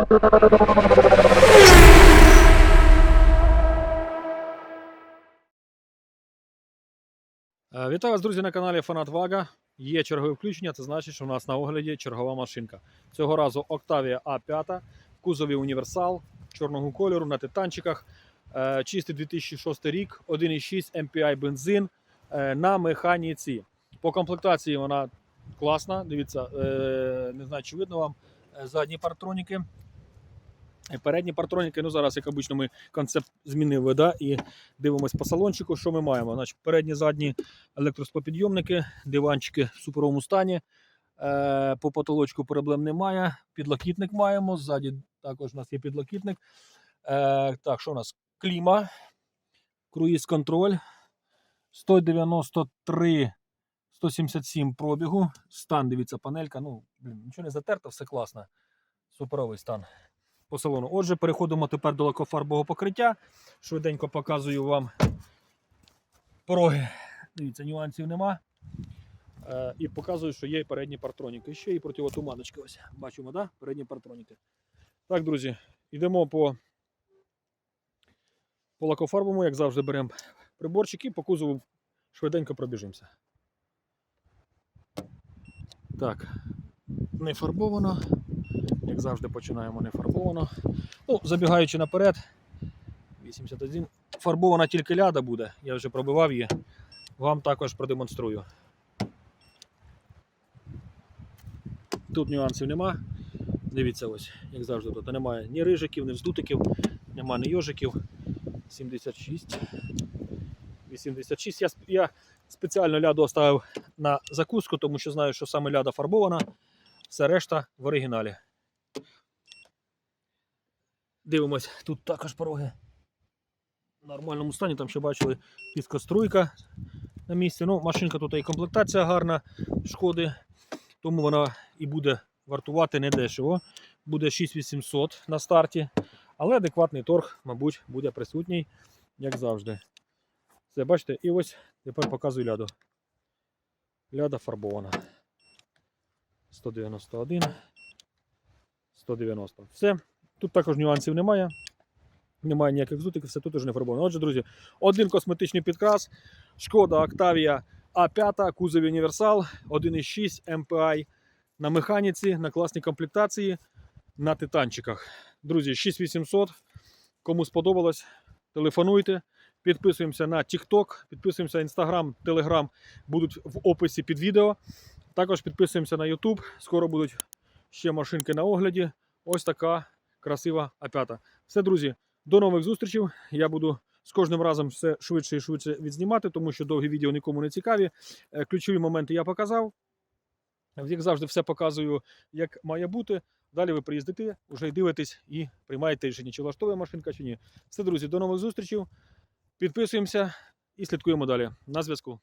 Е, Вітаю вас, друзі, на каналі Фанат Вага. Є чергове включення, це значить, що у нас на огляді чергова машинка. Цього разу Octavia A5 в кузові універсал чорного кольору на титанчиках. Е, Чистий 2006 рік, 1,6 MPI бензин е, на механіці. По комплектації вона класна. Дивіться, не знаю, чи видно вам задні партроніки. Е, Передні партроніки, ну зараз, як обично, ми концепт змінили, да, і дивимось по салончику, що ми маємо. Значить, передні, задні електроспопідйомники, диванчики в суперовому стані. Е, по потолочку проблем немає. Підлокітник маємо. Ззаді також у нас є підлокітник. Е, так, що у нас? Кліма, круїз контроль. 193 177 пробігу. Стан, дивіться, панелька. Ну, блін, нічого не затерто, все класно. Суперовий стан по салону. Отже, переходимо тепер до лакофарбового покриття. Швиденько показую вам пороги. Дивіться, нюансів нема. Е, і показую, що є і передні партроніки. Ще і противотуманочки. Ось бачимо, да? передні партроніки. Так, друзі, йдемо по, по лакофарбовому, як завжди, беремо приборчик і по кузову швиденько пробіжимося. Так, не фарбовано. Як завжди, починаємо не фарбовано. Ну, забігаючи наперед, 81. Фарбована тільки ляда буде. Я вже пробивав її. Вам також продемонструю. Тут нюансів нема. Дивіться, ось, як завжди, тут немає ні рижиків, ні вздутиків, нема ні йожиків. 76. 86. Я, я спеціально ляду оставив на закуску, тому що знаю, що саме ляда фарбована, все решта в оригіналі. Дивимось, тут також пороги в нормальному стані. Там ще бачили піскоструйка на місці. Ну, машинка тут і комплектація гарна шкоди, тому вона і буде вартувати недешево. Буде 6800 на старті, але адекватний торг, мабуть, буде присутній, як завжди. Все, бачите, і ось тепер показую ляду. Ляда фарбована. 191. 190. Все. Тут також нюансів немає. Немає ніяких зутиків, все тут уже не фарбовано. Отже, друзі, один косметичний підкрас. Шкода Octavia A5, кузов універсал, 1,6 MPI на механіці, на класній комплектації, на титанчиках. Друзі, 6800. Кому сподобалось, телефонуйте. Підписуємося на TikTok, підписуємося на Instagram, Telegram, будуть в описі під відео. Також підписуємося на YouTube. Скоро будуть ще машинки на огляді. Ось така красива А5. Все, друзі, до нових зустрічей. Я буду з кожним разом все швидше і швидше відзнімати, тому що довгі відео нікому не цікаві. Е, Ключові моменти я показав. Як завжди, все показую, як має бути. Далі ви приїздите, вже дивитесь і приймаєте рішення, чи влаштовує машинка, чи ні. Все, друзі, до нових зустрічей. Підписуємося і слідкуємо далі. На зв'язку.